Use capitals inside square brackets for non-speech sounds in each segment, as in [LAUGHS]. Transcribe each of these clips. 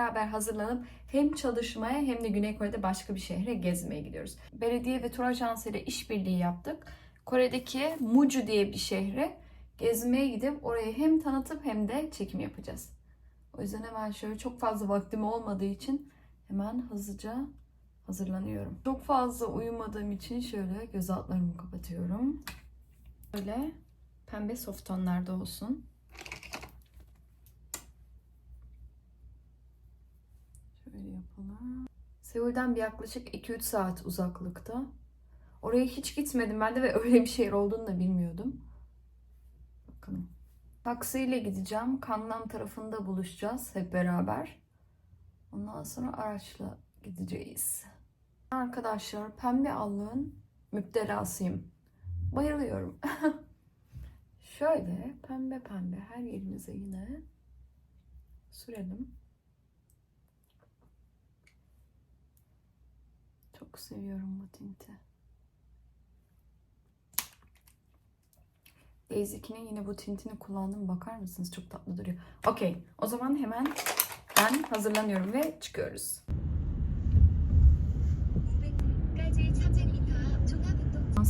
beraber hazırlanıp hem çalışmaya hem de Güney Kore'de başka bir şehre gezmeye gidiyoruz. Belediye ve tur ajansı ile işbirliği yaptık. Kore'deki Muju diye bir şehre gezmeye gidip orayı hem tanıtıp hem de çekim yapacağız. O yüzden hemen şöyle çok fazla vaktim olmadığı için hemen hızlıca hazırlanıyorum. Çok fazla uyumadığım için şöyle göz altlarımı kapatıyorum. Böyle pembe soft tonlarda olsun. Şöyle yapalım. Seul'den bir yaklaşık 2-3 saat uzaklıkta. Oraya hiç gitmedim ben de ve [LAUGHS] öyle bir şehir olduğunu da bilmiyordum. Bakalım. Taksiyle gideceğim. Kangnam tarafında buluşacağız hep beraber. Ondan sonra araçla gideceğiz. Arkadaşlar pembe allığın müptelasıyım. Bayılıyorum. [LAUGHS] Şöyle pembe pembe her yerimize yine sürelim. Çok seviyorum bu tinti. Daisy'kinin yine bu tintini kullandım. Bakar mısınız? Çok tatlı duruyor. Okey. O zaman hemen ben hazırlanıyorum ve çıkıyoruz.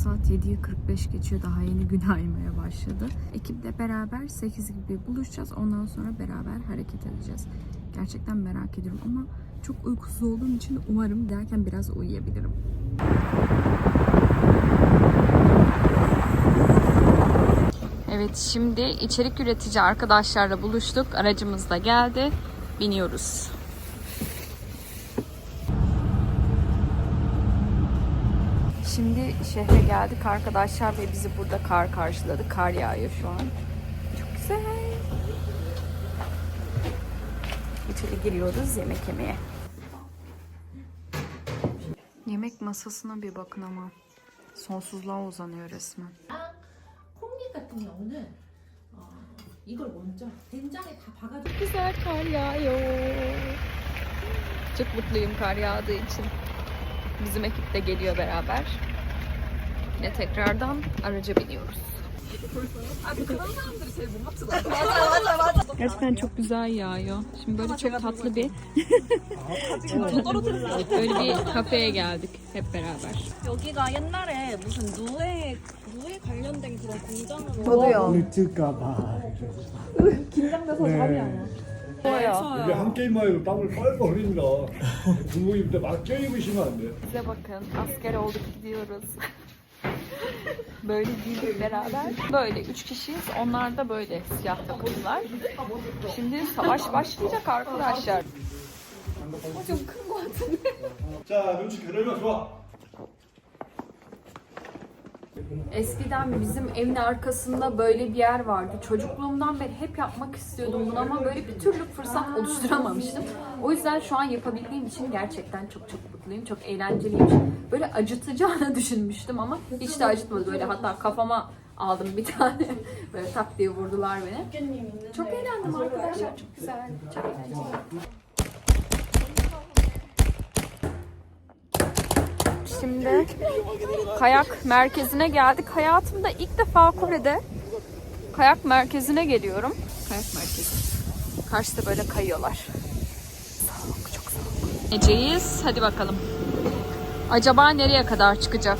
saat 7'yi 45 geçiyor. Daha yeni gün aymaya başladı. Ekiple beraber 8 gibi buluşacağız. Ondan sonra beraber hareket edeceğiz. Gerçekten merak ediyorum ama çok uykusuz olduğum için umarım derken biraz uyuyabilirim. Evet şimdi içerik üretici arkadaşlarla buluştuk. Aracımız da geldi. Biniyoruz. Şimdi şehre geldik arkadaşlar ve bizi burada kar karşıladı. Kar yağıyor şu an. Çok güzel. İçeri giriyoruz yemek yemeye. Yemek masasına bir bakın ama. Sonsuzluğa uzanıyor resmen. Güzel kar yağıyor. Çok mutluyum kar yağdığı için. Bizim ekip de geliyor beraber. Yine tekrardan araca biniyoruz. Gerçekten çok güzel yağıyor. Şimdi böyle çok tatlı bir böyle bir kafeye geldik hep beraber. 여기가 옛날에 무슨 누에 누에 관련된 그런 공장으로 늦을까봐. 긴장돼서 네. 잠이 안 와. 이게 한 게임만으로 땀을 뻘뻘 흘립니다. 군복입 때막 껴입으시면 안 돼요. Bize bakın asker olduk gidiyoruz. böyle giydik beraber. Böyle üç kişiyiz. Onlar da böyle siyah takımlar. Şimdi savaş başlayacak arkadaşlar. 자, 눈치 겨를면 좋아. Eskiden bizim evin arkasında böyle bir yer vardı. Çocukluğumdan beri hep yapmak istiyordum bunu ama böyle bir türlü fırsat oluşturamamıştım. O yüzden şu an yapabildiğim için gerçekten çok çok mutluyum. Çok eğlenceliymiş. Böyle acıtacağını [LAUGHS] düşünmüştüm ama hiç de acıtmadı. Böyle hatta kafama aldım bir tane. Böyle tak diye vurdular beni. Çok eğlendim arkadaşlar. Çok güzel. Çok eğlenceli. Şimdi kayak merkezine geldik. Hayatımda ilk defa Kore'de kayak merkezine geliyorum. Kayak merkezi. Karşıda böyle kayıyorlar. Soğuk, çok soğuk. Eceyiz. Hadi bakalım. Acaba nereye kadar çıkacak?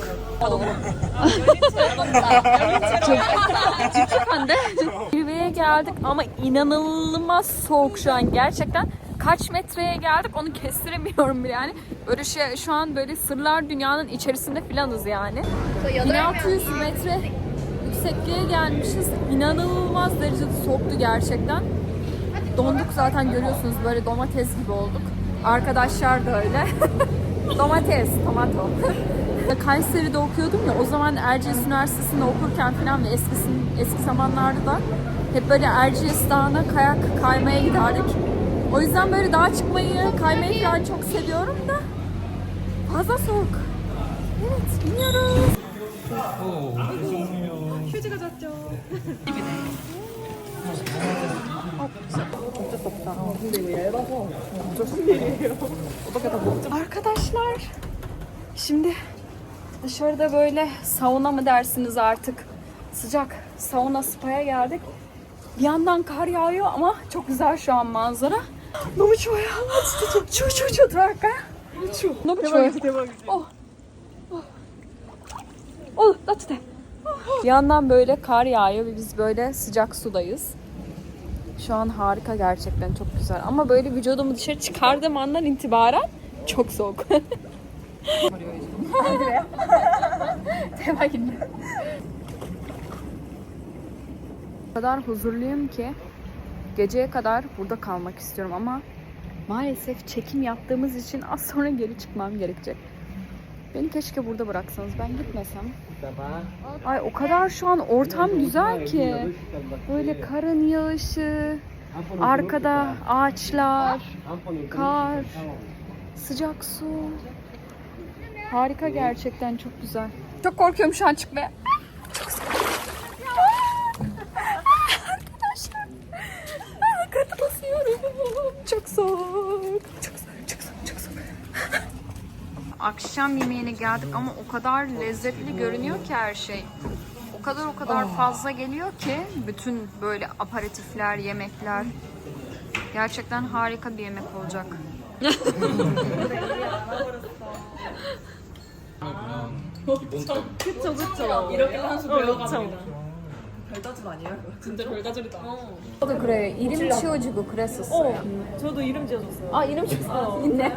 Zirveye geldik ama inanılmaz soğuk şu an gerçekten. Kaç metreye geldik onu kestiremiyorum bile yani. Böyle şey şu an böyle sırlar dünyanın içerisinde filanız yani. 1600 metre yüksekliğe gelmişiz. İnanılmaz derecede soğuktu gerçekten. Donduk zaten görüyorsunuz böyle domates gibi olduk. Arkadaşlar da öyle. [LAUGHS] domates, tomato. [LAUGHS] Kayseri'de okuyordum ya o zaman Erciyes Üniversitesi'nde okurken falan ve eskisin, eski zamanlarda da hep böyle Erciyes Dağı'na kayak kaymaya giderdik. O yüzden böyle dağa çıkmayı, kaymayı falan çok seviyorum da fazla soğuk. Evet, biniyoruz. Arkadaşlar şimdi dışarıda böyle sauna mı dersiniz artık sıcak sauna spa'ya geldik. Bir yandan kar yağıyor ama çok güzel şu an manzara. 너무 좋아요. 아, 진짜 좀 추워, 추워, 추워. 들어갈까요? 추워. 너무 추워요. 대박이지. 어. 어. 어, 따뜻해. Bir yandan böyle kar yağıyor ve biz böyle sıcak sudayız. Şu an harika gerçekten çok güzel. Ama böyle vücudumu dışarı çıkardığım andan itibaren çok soğuk. [LAUGHS] 대박인데. O kadar huzurluyum ki geceye kadar burada kalmak istiyorum ama maalesef çekim yaptığımız için az sonra geri çıkmam gerekecek. Beni keşke burada bıraksanız ben gitmesem. Ay o kadar şu an ortam güzel ki. Böyle karın yağışı, arkada ağaçlar, kar, sıcak su. Harika gerçekten çok güzel. Çok korkuyorum şu an çıkmaya. Çok sıcak. Arkadaşlar. Ay, Kartı basıyorum. Çok soğuk. Çok soğuk, çok soğuk, çok soğuk. Akşam yemeğine geldik ama o kadar lezzetli görünüyor ki her şey. O kadar o kadar fazla geliyor ki bütün böyle aparatifler, yemekler. Gerçekten harika bir yemek olacak. 그쵸 그쵸. 이렇게 한수 배워갑니다. 별다줄 아니에요? 진짜 별다줄이다. 저도 그래 이름 지어주고 그랬었어요. 저도 이름 지어줬어요. 아 이름 지었어 있네.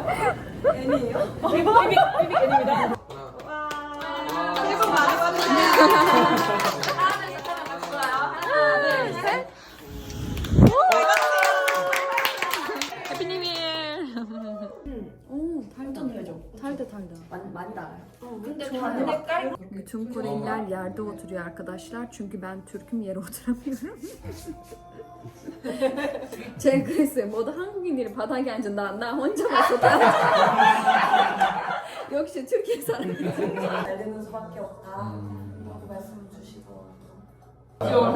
해피 뉴 이어. 오 달다. 달다. 많이, 많이 달아요. 근데 저는 bütün Koreliler yerde oturuyor arkadaşlar. Çünkü ben Türk'üm yere oturamıyorum. [LAUGHS] 제가 그랬어요. 모두 한국인들이 바닥에 앉은 나, 나 혼자만 쏟아. [LAUGHS] 역시 türkiye 사람이. 잘 되는 수밖에 없다. 라고 말씀을 주시고. 나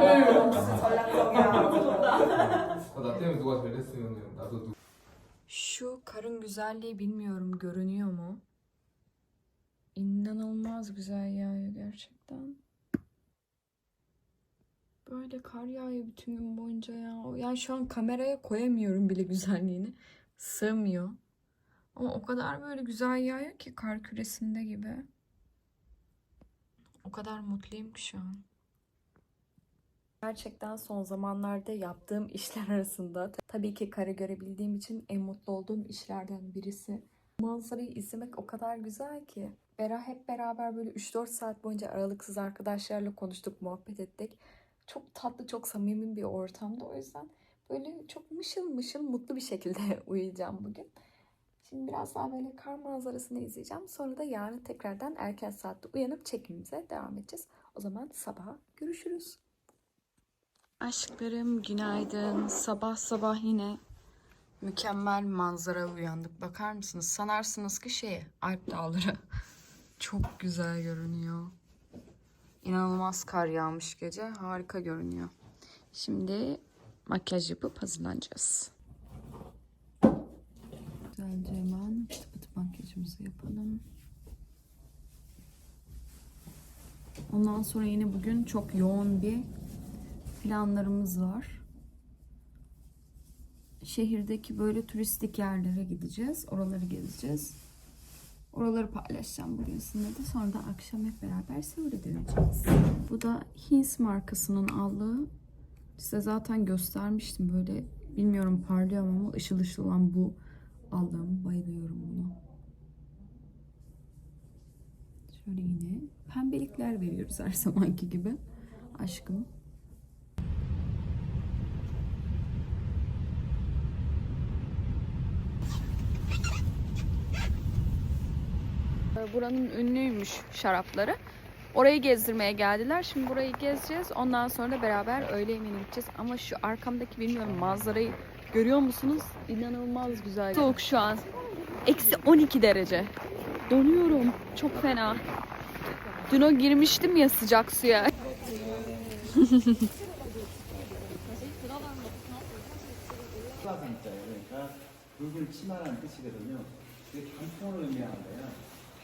때문에 누가 잘 됐으면 나도 누 Şu karın güzelliği bilmiyorum görünüyor mu? İnanılmaz güzel yağıyor gerçekten. Böyle kar yağıyor bütün gün boyunca ya. Yani şu an kameraya koyamıyorum bile güzelliğini. Sığmıyor. Ama o kadar böyle güzel yağıyor ki kar küresinde gibi. O kadar mutluyum ki şu an. Gerçekten son zamanlarda yaptığım [LAUGHS] işler arasında tabii ki kare görebildiğim için en mutlu olduğum işlerden birisi. Manzarayı izlemek o kadar güzel ki. Bera hep beraber böyle 3-4 saat boyunca aralıksız arkadaşlarla konuştuk, muhabbet ettik. Çok tatlı, çok samimi bir ortamda. O yüzden böyle çok mışıl mışıl mutlu bir şekilde [LAUGHS] uyuyacağım bugün. Şimdi biraz daha böyle kar manzarasını izleyeceğim. Sonra da yarın tekrardan erken saatte uyanıp çekimimize devam edeceğiz. O zaman sabaha görüşürüz. Aşklarım günaydın. Sabah sabah yine mükemmel manzara uyandık. Bakar mısınız? Sanarsınız ki şey Alp dağları. [LAUGHS] Çok güzel görünüyor. İnanılmaz kar yağmış gece. Harika görünüyor. Şimdi makyaj yapıp hazırlanacağız. Güzelce hemen pıtı pıtı makyajımızı yapalım. Ondan sonra yine bugün çok yoğun bir planlarımız var. Şehirdeki böyle turistik yerlere gideceğiz. Oraları gezeceğiz. Oraları paylaşacağım bugün sizinle de. Sonra da akşam hep beraber Seul'e döneceğiz. Bu da Hins markasının aldığı. Size zaten göstermiştim. Böyle bilmiyorum parlıyor ama ışıl ışıl olan bu aldığım. Bayılıyorum buna. Şöyle yine pembelikler veriyoruz her [LAUGHS] zamanki gibi. Aşkım. Buranın ünlüymüş şarapları. Orayı gezdirmeye geldiler. Şimdi burayı gezeceğiz. Ondan sonra da beraber öğle yemeğine gideceğiz. Ama şu arkamdaki bilmiyorum manzarayı görüyor musunuz? İnanılmaz güzel. Soğuk şu an. Eksi 12 derece. Donuyorum. Çok fena. Dün o girmiştim ya sıcak suya. 수화산자예요. 그러니까 붉은 치마라는 뜻이거든요. 이게 단풍을 의미하는 거예요.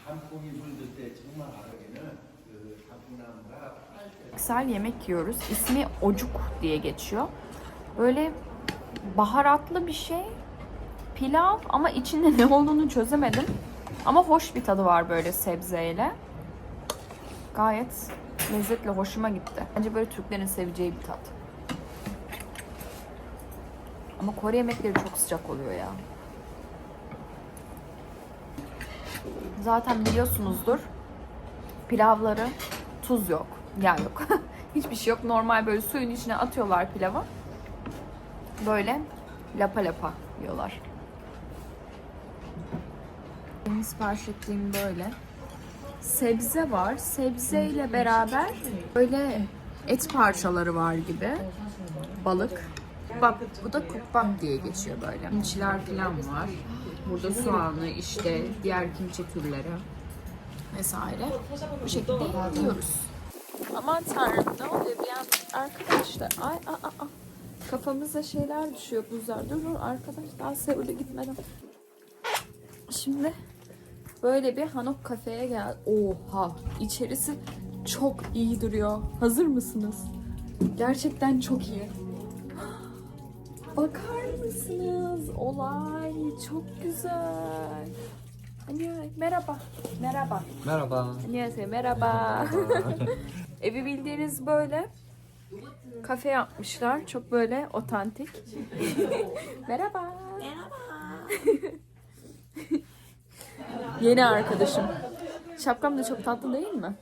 단풍이 물들 때 정말 아름에는 그 단풍나무가 Güzel yemek yiyoruz. İsmi ocuk diye geçiyor. Böyle baharatlı bir şey pilav ama içinde ne olduğunu çözemedim. Ama hoş bir tadı var böyle sebzeyle. Gayet lezzetli, hoşuma gitti. Bence böyle Türklerin seveceği bir tat. Ama Kore yemekleri çok sıcak oluyor ya. Zaten biliyorsunuzdur. Pilavları tuz yok, yağ yok. [LAUGHS] Hiçbir şey yok. Normal böyle suyun içine atıyorlar pilavı. Böyle lapa lapa yiyorlar. Benim sipariş ettiğim böyle. Sebze var. Sebzeyle beraber böyle et parçaları var gibi. Balık. Bak bu da kukbak diye geçiyor böyle. Kimçiler falan var. Burada soğanlı işte diğer kimçi türleri vesaire. Bu şekilde yiyoruz. Aman tanrım ne oluyor bir an arkadaşlar. Ay a, a, a. Kafamıza şeyler düşüyor buzlar. Dur dur arkadaş daha Seul'e gitmeden. Şimdi böyle bir Hanok kafeye gel. Oha içerisi çok iyi duruyor. Hazır mısınız? Gerçekten çok iyi. [GASPS] Bakar mısınız? Olay çok güzel. Anne merhaba. Merhaba. Merhaba. Annyeonghaseyo, merhaba. [LAUGHS] Evi bildiğiniz böyle kafe yapmışlar. Çok böyle otantik. [LAUGHS] merhaba. Merhaba. [LAUGHS] Yeni arkadaşım. Şapkam da çok tatlı değil mi?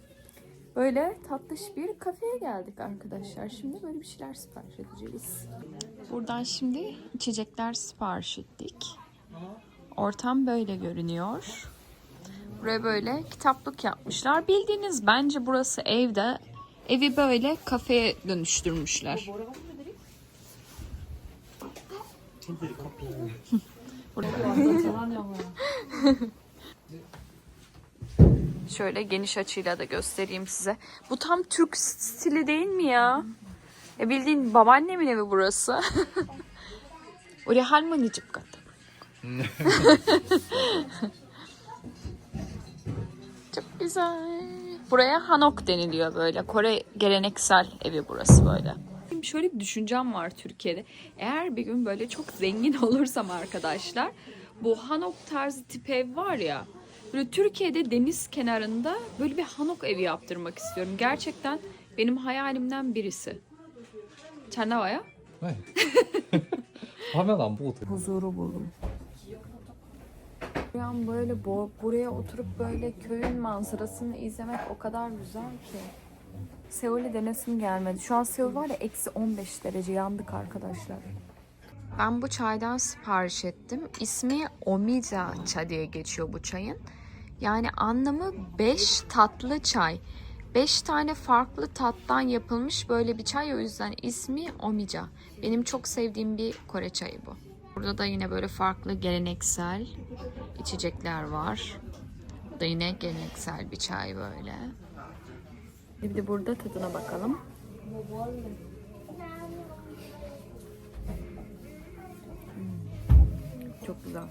Böyle tatlış bir kafeye geldik arkadaşlar. Şimdi böyle bir şeyler sipariş edeceğiz. Buradan şimdi içecekler sipariş ettik. Ortam böyle görünüyor. Buraya böyle kitaplık yapmışlar. Bildiğiniz bence burası evde. Evi böyle kafeye dönüştürmüşler. Şöyle geniş açıyla da göstereyim size. Bu tam Türk stili değil mi ya? E bildiğin babaannemin evi burası. [LAUGHS] Oraya harmoni çıpkat. [LAUGHS] Çok güzel. Buraya Hanok deniliyor böyle. Kore geleneksel evi burası böyle. Benim şöyle bir düşüncem var Türkiye'de. Eğer bir gün böyle çok zengin [LAUGHS] olursam arkadaşlar bu Hanok tarzı tip ev var ya böyle Türkiye'de deniz kenarında böyle bir Hanok evi yaptırmak istiyorum. Gerçekten benim hayalimden birisi. 잘 나와요? 네. 화면 안 보고 들어. huzuru buldum. Bir an böyle bo- buraya oturup böyle köyün manzarasını izlemek o kadar güzel ki. Seul'ü denesim gelmedi. Şu an Seul var ya eksi 15 derece yandık arkadaşlar. Ben bu çaydan sipariş ettim. İsmi Omiza çay diye geçiyor bu çayın. Yani anlamı 5 tatlı çay. 5 tane farklı tattan yapılmış böyle bir çay o yüzden ismi Omica. Benim çok sevdiğim bir Kore çayı bu. Burada da yine böyle farklı geleneksel içecekler var. Bu da yine geleneksel bir çay böyle. Bir de burada tadına bakalım. Hmm, Çok güzel.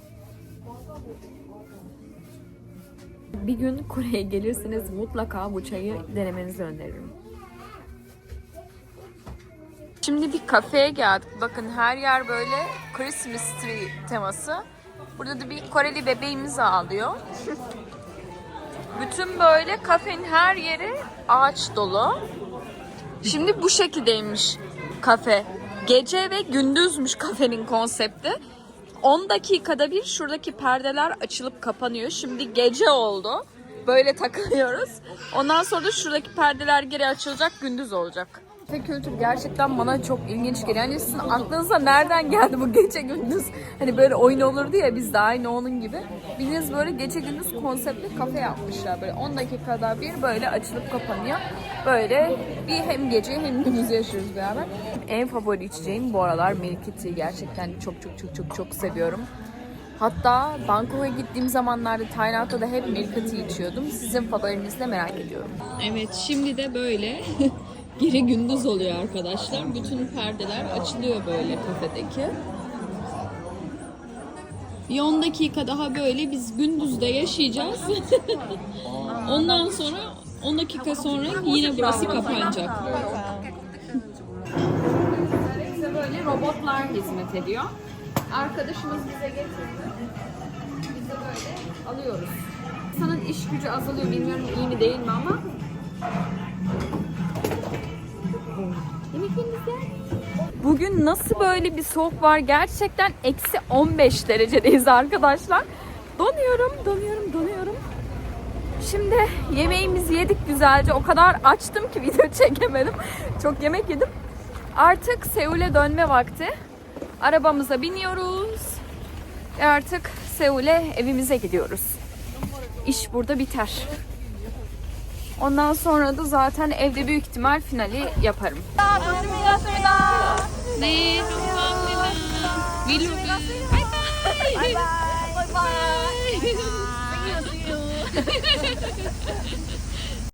Bir gün Kore'ye gelirseniz mutlaka bu çayı denemenizi öneririm. Şimdi bir kafeye geldik. Bakın her yer böyle Christmas tree teması. Burada da bir Koreli bebeğimiz ağlıyor. Bütün böyle kafenin her yeri ağaç dolu. Şimdi bu şekildeymiş kafe. Gece ve gündüzmüş kafenin konsepti. 10 dakikada bir şuradaki perdeler açılıp kapanıyor. Şimdi gece oldu. Böyle takılıyoruz. Ondan sonra da şuradaki perdeler geri açılacak, gündüz olacak. Kafe kültür gerçekten bana çok ilginç geliyor. Yani sizin aklınıza nereden geldi bu gece gündüz? Hani böyle oyun olurdu ya biz de aynı onun gibi. Bildiğiniz böyle gece gündüz konseptli kafe yapmışlar. Böyle 10 dakikada bir böyle açılıp kapanıyor. Böyle bir hem gece hem gündüz yaşıyoruz beraber. En favori içeceğim bu aralar milk. Gerçekten çok çok çok çok çok seviyorum. Hatta Bangkok'a gittiğim zamanlarda Tayland'da da hep milk içiyordum. Sizin favorinizi de merak ediyorum. Evet şimdi de böyle [LAUGHS] geri gündüz oluyor arkadaşlar. Bütün perdeler açılıyor böyle kafedeki. Bir 10 dakika daha böyle biz gündüzde yaşayacağız. [LAUGHS] Ondan sonra 10 dakika sonra yine burası kapanacak. Böyle robotlar hizmet ediyor. arkadaşımız bize getirdi. Biz de böyle alıyoruz. İnsanın iş gücü azalıyor. Bilmiyorum iyi mi değil mi ama. Bugün nasıl böyle bir soğuk var? Gerçekten eksi 15 derecedeyiz arkadaşlar. Donuyorum, donuyorum, donuyorum. Şimdi yemeğimizi yedik güzelce. O kadar açtım ki [LAUGHS] video çekemedim. Çok yemek yedim. Artık Seul'e dönme vakti. Arabamıza biniyoruz. Ve artık Seul'e evimize gidiyoruz. İş burada biter. Ondan sonra da zaten evde büyük ihtimal finali yaparım.